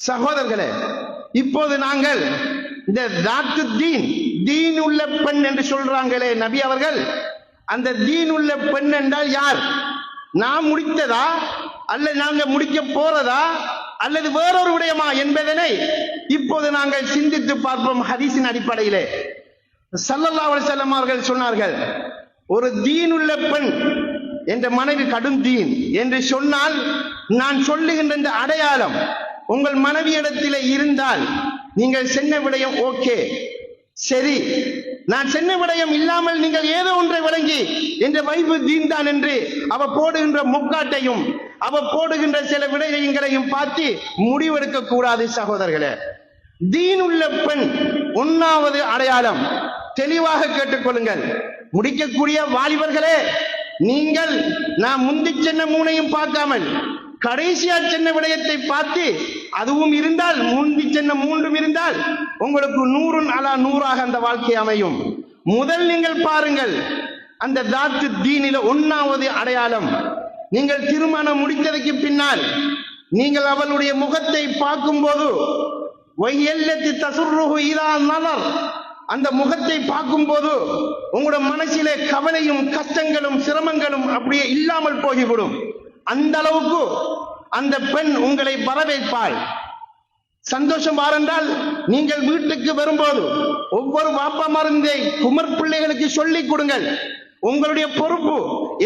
சகோதரர்களே இப்போது நாங்கள் இந்த தாத்து தீன் தீன் உள்ள பெண் என்று சொல்றாங்களே நபி அவர்கள் அந்த தீன் உள்ள பெண் என்றால் யார்? நாம் முடித்ததா? அல்லது நாங்கள் முடிக்க போறதா? அல்லது வேறொரு விடயமா என்பதனை இப்போது நாங்கள் சிந்தித்து பார்ப்போம் ஹதீஸின் அடிப்படையிலே. சல்லல்லா செல்லம் அவர்கள் சொன்னார்கள் ஒரு தீனுள்ள உள்ள பெண் என்ற மனைவி கடும் தீன் என்று சொன்னால் நான் சொல்லுகின்ற இந்த அடையாளம் உங்கள் மனைவியிடத்திலே இருந்தால் நீங்கள் சென்ன விடயம் ஓகே. சரி நான் சென்ன விடயம் இல்லாமல் நீங்கள் ஏதோ ஒன்றை வழங்கி என்ற வைப்பு தீன் தான் என்று அவ போடுகின்ற முக்காட்டையும் அவ போடுகின்ற சில விடயங்களையும் பார்த்து முடிவெடுக்க கூடாது சகோதரர்களே. தீன் உள்ள பெண் ஒன்னாவது அடையாளம். தெளிவாக கேட்டுக்கொள்ளுங்கள். முடிக்கக்கூடிய வாலிபர்களே நீங்கள் நான் முந்தி சென்ன மூனையும் பார்க்காமல் கடைசியா சென்ன விடயத்தை பார்த்து அதுவும் இருந்தால் முந்தி சென்ன மூன்றும் இருந்தால் உங்களுக்கு நூறுன் அலா நூறாக அந்த வாழ்க்கை அமையும். முதல் நீங்கள் பாருங்கள் அந்த தாத்து தீனில ஒன்னாவது அடையாளம். நீங்கள் திருமணம் முடித்ததற்கு பின்னால் நீங்கள் அவளுடைய முகத்தை பார்க்கும்போது வையல்லத்தி தசுர்ருஹு இதா நலர் அந்த முகத்தை பார்க்கும்போது உங்களோட மனசிலே கவலையும் கஷ்டங்களும் சிரமங்களும் அப்படியே இல்லாமல் போகிவிடும். அந்த அளவுக்கு அந்த பெண் உங்களை வரவேற்பாள். சந்தோஷம் வாரென்றால் நீங்கள் வீட்டுக்கு வரும்போது ஒவ்வொரு வாப்பா மருந்தை குமர் பிள்ளைகளுக்கு சொல்லிக் கொடுங்கள். உங்களுடைய பொறுப்பு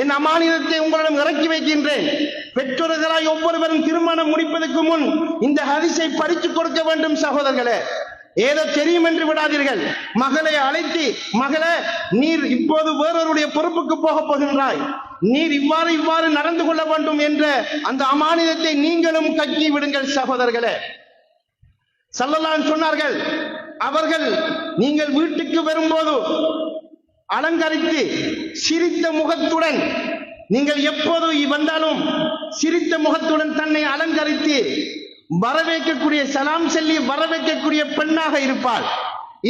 என் அமானிதத்தை உங்களிடம் இறக்கி வைக்கின்றேன். பெற்றோர்களாய் ஒவ்வொருவரும் திருமணம் முடிப்பதற்கு முன் இந்த ஹரிசை படித்து கொடுக்க வேண்டும் சகோதரர்களே. ஏதோ தெரியும் என்று விடாதீர்கள். மகளை அழைத்து மகளே நீர் இப்போது வேறொருடைய பொறுப்புக்கு போக போகின்றாய். நீர் இவ்வாறு இவ்வாறு நடந்து கொள்ள வேண்டும் என்ற அந்த அமானிதத்தை நீங்களும் கக்கி விடுங்கள் சகோதரர்களே. சல்லலான் சொன்னார்கள் அவர்கள் நீங்கள் வீட்டுக்கு வரும்போது அலங்கரித்து சிரித்த முகத்துடன் நீங்கள் எப்போது வந்தாலும் சிரித்த முகத்துடன் தன்னை அலங்கரித்து வரவேற்கக்கூடிய சலாம் சொல்லி வரவேற்கக்கூடிய பெண்ணாக இருப்பாள்.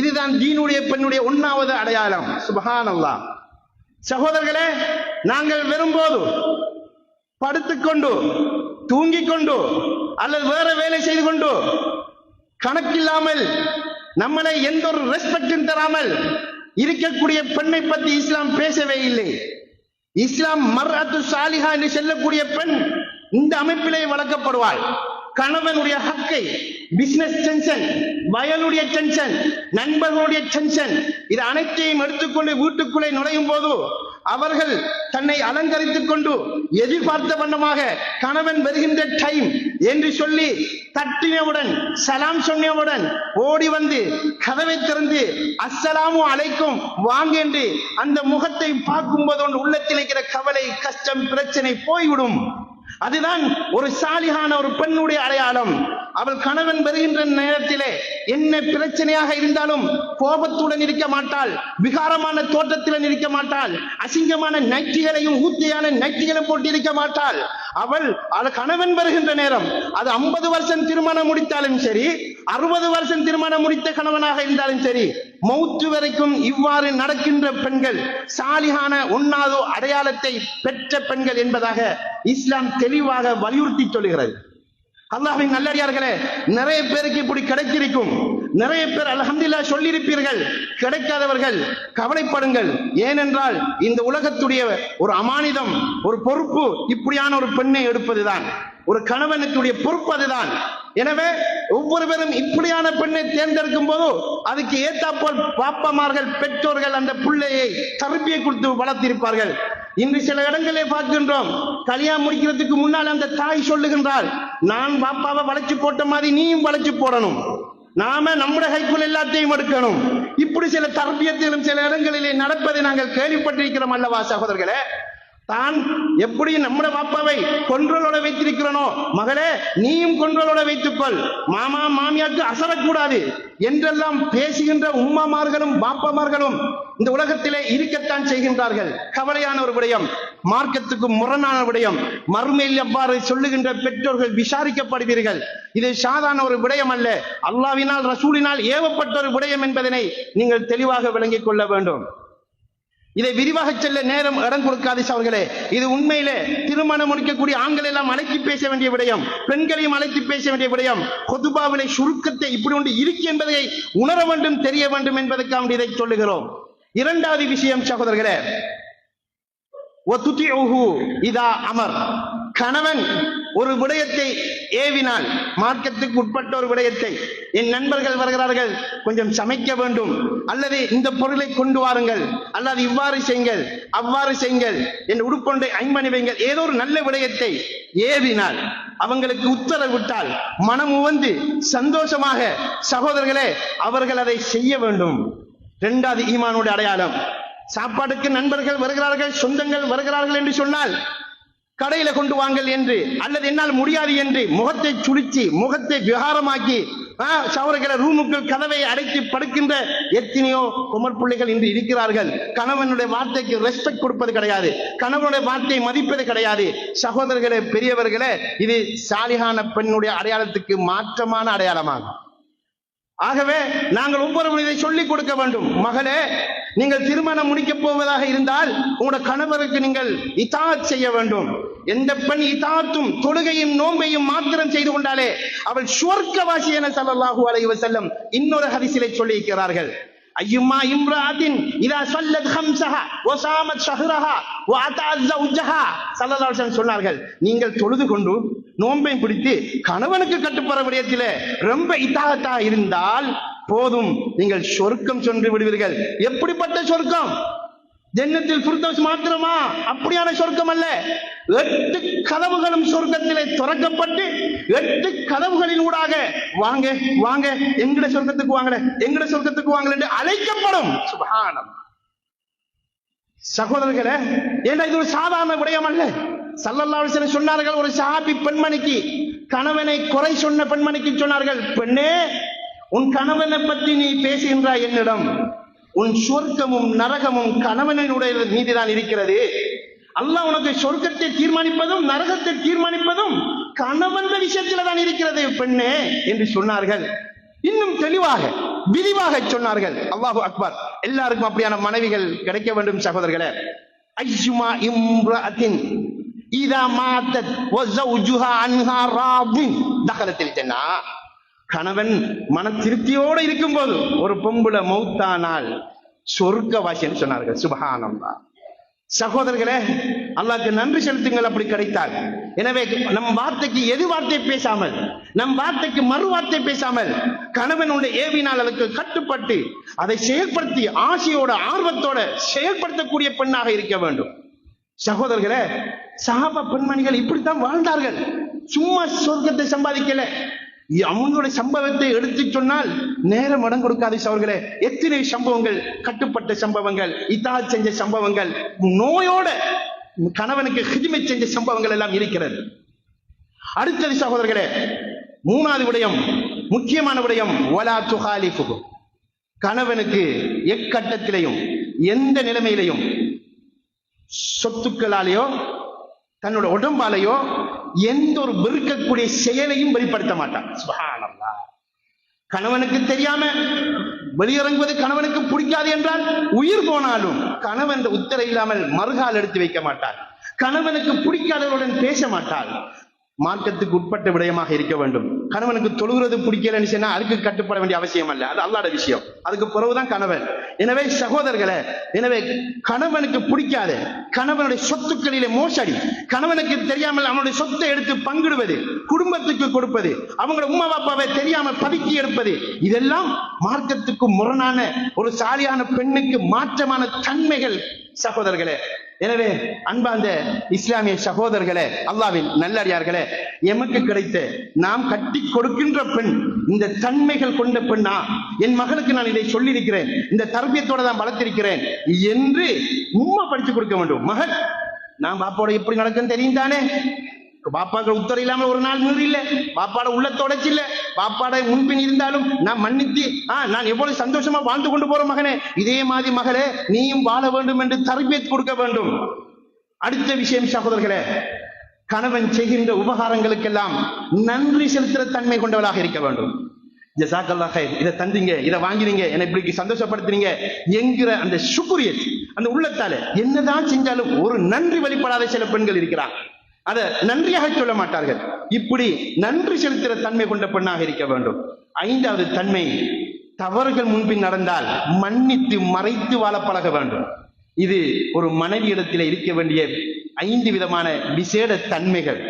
இதுதான் தீனுடைய பெண்ணுடைய ஒன்னாவது அடையாளம். சுபஹானல்லா சகோதரர்களே நாங்கள் வரும்போது படுத்துக்கொண்டு தூங்கிக் கொண்டு அல்லது வேற வேலை செய்து கொண்டு கணக்கில்லாமல் நம்மளை எந்த ஒரு ரெஸ்பெக்டும் தராமல் இருக்கக்கூடிய பெண்ணை பற்றி இஸ்லாம் பேசவே இல்லை. இஸ்லாம் மர்அத்து சாலிஹா என்று செல்லக்கூடிய பெண் இந்த அமைப்பிலே வளர்க்கப்படுவாள். கணவனுடைய ஹக்கை பிசினஸ் டென்ஷன் வயலுடைய டென்ஷன் நண்பர்களுடைய டென்ஷன் இது அனைத்தையும் எடுத்துக்கொண்டு வீட்டுக்குள்ளே நுழையும் போது அவர்கள் தன்னை அலங்கரித்துக் கொண்டு எதிர்பார்த்த வண்ணமாக கணவன் வருகின்ற டைம் என்று சொல்லி தட்டினவுடன் சலாம் சொன்னவுடன் ஓடி வந்து கதவை திறந்து அஸ்ஸலாமு அலைக்கும் வாங்க என்று அந்த முகத்தை பார்க்கும் போது உள்ளத்தில் இருக்கிற கவலை கஷ்டம் பிரச்சனை போய்விடும். அதுதான் ஒரு சாலிகான ஒரு பெண்ணுடைய அடையாளம். அவள் கணவன் வருகின்ற நேரத்திலே என்ன பிரச்சனையாக இருந்தாலும் கோபத்துடன் இருக்க மாட்டாள் விகாரமான தோற்றத்துடன் இருக்க மாட்டாள் அசிங்கமான நைட்டிகளையும் ஊத்தியான நைட்டிகளும் போட்டு இருக்க மாட்டாள். அவள் அவள் கணவன் வருகின்ற நேரம் அது ஐம்பது வருஷம் திருமணம் முடித்தாலும் சரி அறுபது வருஷம் திருமணம் முடித்த கணவனாக இருந்தாலும் சரி மௌத்து வரைக்கும் இவ்வாறு நடக்கின்ற பெண்கள் சாலிகான ஒன்னாவது அடையாளத்தை பெற்ற பெண்கள் என்பதாக இஸ்லாம் தெளிவாக வலியுறுத்தி சொல்லுகிறது. அல்லாஹின் நல்லடியார்களே நிறைய பேருக்கு இப்படி கிடைத்திருக்கும். நிறைய பேர் அல்ஹம்துலில்லா சொல்லியிருப்பீர்கள். கிடைக்காதவர்கள் கவலைப்படுங்கள். ஏனென்றால் இந்த உலகத்துடைய ஒரு அமானிதம் ஒரு பொறுப்பு இப்படியான ஒரு பெண்ணை எடுப்பதுதான். ஒரு கணவனுக்குடைய பொறுப்பு அதுதான். எனவே ஒவ்வொரு பேரும் இப்படியான பெண்ணை தேர்ந்தெடுக்கும் போது அதுக்கு ஏத்தாப்போல் பாப்பமார்கள் பெற்றோர்கள் அந்த பிள்ளையை தருப்பியை கொடுத்து வளர்த்திருப்பார்கள். இன்று சில இடங்களே பார்க்கின்றோம் கல்யாணம் முடிக்கிறதுக்கு முன்னால் அந்த தாய் சொல்லுகின்றாள் நான் பாப்பாவை வளைச்சு போட்ட மாதிரி நீயும் வளைச்சு போடணும். நாம நம்முடைய கைக்குள் எல்லாத்தையும் எடுக்கணும். இப்படி சில தர்பியத்திலும் சில இடங்களிலே நடப்பதை நாங்கள் கேள்விப்பட்டிருக்கிறோம் அல்லவா சகோதரர்களே? தான் எப்படி நம்முடைய பாப்பாவை கொன்றலோட வைத்திருக்கிறனோ மகளே நீயும் கொன்றலோட வைத்துக்கொள். மாமா மாமியாருக்கு அசரக்கூடாது என்றெல்லாம் பேசுகின்ற உம்மாமார்களும் பாப்பாமார்களும் இந்த உலகத்திலே இருக்கத்தான் செய்கின்றார்கள். கவலையான ஒரு விடயம் மார்க்கத்துக்கு முரணான விடயம். மறுமையில் எவ்வாறு சொல்லுகின்ற பெற்றோர்கள் விசாரிக்கப்படுவீர்கள்? இது சாதாரண ஒரு விடயம் அல்ல. அல்லாவினால் ரசூலினால் ஏவப்பட்ட ஒரு விடயம் என்பதனை நீங்கள் தெளிவாக விளங்கிக் கொள்ள வேண்டும். இதை விரிவாக செல்ல நேரம் இடம் கொடுக்காதீஸ் அவர்களே. இது உண்மையிலே திருமணம் முடிக்கக்கூடிய ஆண்கள் எல்லாம் அழைத்து பேச வேண்டிய விடயம் பெண்களையும் அழைத்து பேச வேண்டிய விடயம். கொதுபாவிலே சுருக்கத்தை இப்படி ஒன்று இருக்கு என்பதை உணர வேண்டும் தெரிய வேண்டும் என்பதற்காக இதை சொல்லுகிறோம். இரண்டாவது விஷயம் சகோதரர்களே இதா அமர். கணவன் ஒரு விடயத்தை ஏவினால் மார்க்கத்துக்கு உட்பட்ட ஒரு விடயத்தை என் நண்பர்கள் வருகிறார்கள் கொஞ்சம் சமைக்க வேண்டும். அல்லது இந்த பொருளை கொண்டு வாருங்கள். அல்லது இவ்வாறு செய்யுங்கள் அவ்வாறு செய்யுங்கள். என் உடுப்பொன்றை ஐம்பணி வைங்கள் ஏதோ ஒரு நல்ல விடயத்தை ஏவினால் அவங்களுக்கு உத்தரவிட்டால் மனம் உவந்து சந்தோஷமாக சகோதரர்களே அவர்கள் அதை செய்ய வேண்டும். இரண்டாவது ஈமானுடைய அடையாளம். சாப்பாடுக்கு நண்பர்கள் வருகிறார்கள் சொந்தங்கள் வருகிறார்கள் என்று சொன்னால் கடையில கொண்டு வாங்கல் என்று அல்லது என்னால் முடியாது என்று முகத்தை சுழிச்சு முகத்தை விகாரமாக்கி சவர்களை ரூமுக்குள் கதவை அடைத்து படுக்கின்ற எத்தனையோ குமர் பிள்ளைகள் இன்று இருக்கிறார்கள். கணவனுடைய வார்த்தைக்கு ரெஸ்பெக்ட் கொடுப்பது கிடையாது. கணவனுடைய வார்த்தையை மதிப்பது கிடையாது. சகோதரர்களே பெரியவர்களே இது சாலிகான பெண்ணுடைய அடையாளத்துக்கு மாற்றமான அடையாளமாகும். ஆகவே நாங்கள் ஒவ்வொரு இதை சொல்லிக் கொடுக்க வேண்டும். மகளே நீங்கள் திருமணம் முடிக்கப் போவதாக இருந்தால் உங்களோட கணவருக்கு நீங்கள் இதாத் செய்ய வேண்டும். எந்த பெண் இதாத்தும் தொழுகையும் நோன்பையும் மாத்திரம் செய்து கொண்டாலே அவள் சுவர்க்கவாசி என சல்லாஹூ அலைஹி செல்லும் இன்னொரு ஹரிசிலை சொல்லி இருக்கிறார்கள் ஐயுமா இம்ராத்தின் இதா சொல்லத் ஹம்சஹா ஒசாமத் ஷஹ்ரஹா வஅதஅ ஜௌஜஹா ஸல்லல்லாஹு சொன்னார்கள். நீங்கள் தொழுது கொண்டு நோன்பை பிடித்து கணவனுக்கு கட்டுப்பட விடயத்திலே ரொம்ப இத்தாகத்தா இருந்தால் போதும். நீங்கள் சொர்க்கம் சென்று விடுவீர்கள். எப்படிப்பட்ட சொர்க்கம்? ஜென்னத்தில் புர்தோஸ் மாத்திரமா? அப்படியான சொர்க்கம் அல்ல. எட்டு கதவுகளும் சொர்க்கத்திலே திறக்கப்பட்டு எட்டு கதவுகளின் ஊடாக வாங்க வாங்க எங்கட சொர்க்கத்துக்கு வாங்கல எங்கட சொர்க்கத்துக்கு வாங்கல என்று அழைக்கப்படும். சுபஹானம் சகோதரர்களே ஏன்னா இது ஒரு சாதாரண விடயம் அல்ல? வஸல்லம் சொன்னார்கள் ஒரு சஹாபி பெண்மணிக்கு கணவனை குறை சொன்ன பெண்மணிக்கு சொன்னார்கள் பெண்ணே உன் கணவனை பற்றி நீ பேசுகின்றாய் என்னிடம். உன் சொர்க்கமும் நரகமும் கணவனுடைய மீதுதான் இருக்கிறது. அல்லாஹ் உனக்கு சொர்க்கத்தை தீர்மானிப்பதும் நரகத்தை தீர்மானிப்பதும் கணவன் விஷயத்தில் தான் இருக்கிறது பெண்ணே என்று சொன்னார்கள். இன்னும் தெளிவாக விரிவாக சொன்னார்கள். அல்லாஹு அக்பர். எல்லாருக்கும் அப்படியான மனைவிகள் கிடைக்க வேண்டும் சகோதரர்களே. ஐயுமா இம்ரத்தின் இதா மாத்தத் வஸௌஜுஹா அன்ஹா ராபின். தகலத்தில் ஜன்னா கணவன் மன திருப்தியோடு இருக்கும்போது ஒரு பொம்புல மௌத்தானால் சொர்க்கவாசின்னு சொன்னார்கள். சுபஹானல்லா சகோதரர்களே அல்லாக்கு நன்றி செலுத்துங்கள் அப்படி கிடைத்தால். எனவே நம் வார்த்தைக்கு எது வார்த்தை பேசாமல் நம் வார்த்தைக்கு மறு வார்த்தை பேசாமல் கணவனுடைய ஏவினால் அதற்கு கட்டுப்பட்டு அதை செயல்படுத்தி ஆசையோட ஆர்வத்தோட செயல்படுத்தக்கூடிய பெண்ணாக இருக்க வேண்டும். சகோதரர்களே சாப பெண்மணிகள் இப்படித்தான் வாழ்ந்தார்கள். சும்மா சொர்க்கத்தை சம்பாதிக்கல. அவங்களுடைய சம்பவத்தை எடுத்து சொன்னால் நேரம் இடம் கொடுக்காத அவர்களே எத்தனை சம்பவங்கள்? கட்டுப்பட்ட சம்பவங்கள் இதா செஞ்ச சம்பவங்கள் நோயோட கணவனுக்கு ஹிதிமை செஞ்ச சம்பவங்கள் எல்லாம் இருக்கிறது. அடுத்தது சகோதரர்களே மூணாவது விடயம் முக்கியமான விடயம் ஒலா துஹாலிஃபு கணவனுக்கு எக்கட்டத்திலையும் எந்த நிலைமையிலையும் சொத்துக்களாலேயோ தன்னோட உடம்பாலையோ எந்த ஒரு வெறுக்கக்கூடிய செயலையும் வெளிப்படுத்த மாட்டான். சுபஹானல்லாஹ் கணவனுக்கு தெரியாம வெளியிறங்குவது கணவனுக்கு பிடிக்காது என்றால் உயிர் போனாலும் கணவன் உத்தரவு இல்லாமல் மறுகால் எடுத்து வைக்க மாட்டார் கணவனுக்கு பிடிக்காதவருடன் பேச மாட்டார் மார்க்கத்துக்கு உட்பட்ட விடயமாக இருக்க வேண்டும். கணவனுக்கு தொழுகிறது பிடிக்கலன்னு சொன்னா அதுக்கு கட்டுப்பட வேண்டிய அவசியம் அல்ல அது அல்லாட விஷயம். அதுக்கு பிறகுதான் கணவன். எனவே சகோதரர்களே எனவே கணவனுக்கு பிடிக்காது. கணவனுடைய சொத்துக்களிலே மோசடி. கணவனுக்கு தெரியாமல் அவனுடைய சொத்தை எடுத்து பங்கிடுவது குடும்பத்துக்கு கொடுப்பது அவங்களோட உமா பாப்பாவை தெரியாமல் பதுக்கி எடுப்பது இதெல்லாம் மார்க்கத்துக்கு முரணான ஒரு சாலியான பெண்ணுக்கு மாற்றமான தன்மைகள் சகோதரர்களே எனவே அன்பார்ந்த இஸ்லாமிய சகோதரர்களே அல்லாவின் நல்லறியார்களே எமக்கு கிடைத்த நாம் கட்டி கொடுக்கின்ற பெண் இந்த தன்மைகள் கொண்ட பெண்ணா? என் மகளுக்கு நான் இதை சொல்லியிருக்கிறேன் இந்த தர்பியத்தோட தான் வளர்த்திருக்கிறேன் என்று உண்மை படித்து கொடுக்க வேண்டும். மகள் நான் பாப்பாவோட எப்படி நடக்குன்னு தெரியும் தானே பாப்பாக்கள் உத்தரவு இல்லாமல் ஒரு நாள் மீறி பாப்பாட உள்ள தொடச்சில்ல பாப்பாட முன்பின் இருந்தாலும் நான் மன்னித்து ஆ நான் எவ்வளவு சந்தோஷமா வாழ்ந்து கொண்டு போற மகனே. இதே மாதிரி மகளே நீயும் வாழ வேண்டும் என்று தரபியத் கொடுக்க வேண்டும். அடுத்த விஷயம் சகோதரர்களே கணவன் செய்கின்ற உபகாரங்களுக்கெல்லாம் நன்றி செலுத்துற தன்மை கொண்டவளாக இருக்க வேண்டும். ஜசாக்கல்லாக இதை தந்தீங்க இதை வாங்கினீங்க என்னை இப்படி சந்தோஷப்படுத்துறீங்க என்கிற அந்த சுக்குரியத் அந்த உள்ளத்தால என்னதான் செஞ்சாலும் ஒரு நன்றி வழிபடாத சில பெண்கள் இருக்கிறார் அதை நன்றியாக சொல்ல மாட்டார்கள். இப்படி நன்றி செலுத்துகிற தன்மை கொண்ட பெண்ணாக இருக்க வேண்டும். ஐந்தாவது தன்மை தவறுகள் முன்பின் நடந்தால் மன்னித்து மறைத்து வாழ பழக வேண்டும். இது ஒரு மனைவி இடத்தில் இருக்க வேண்டிய ஐந்து விதமான விசேட தன்மைகள்.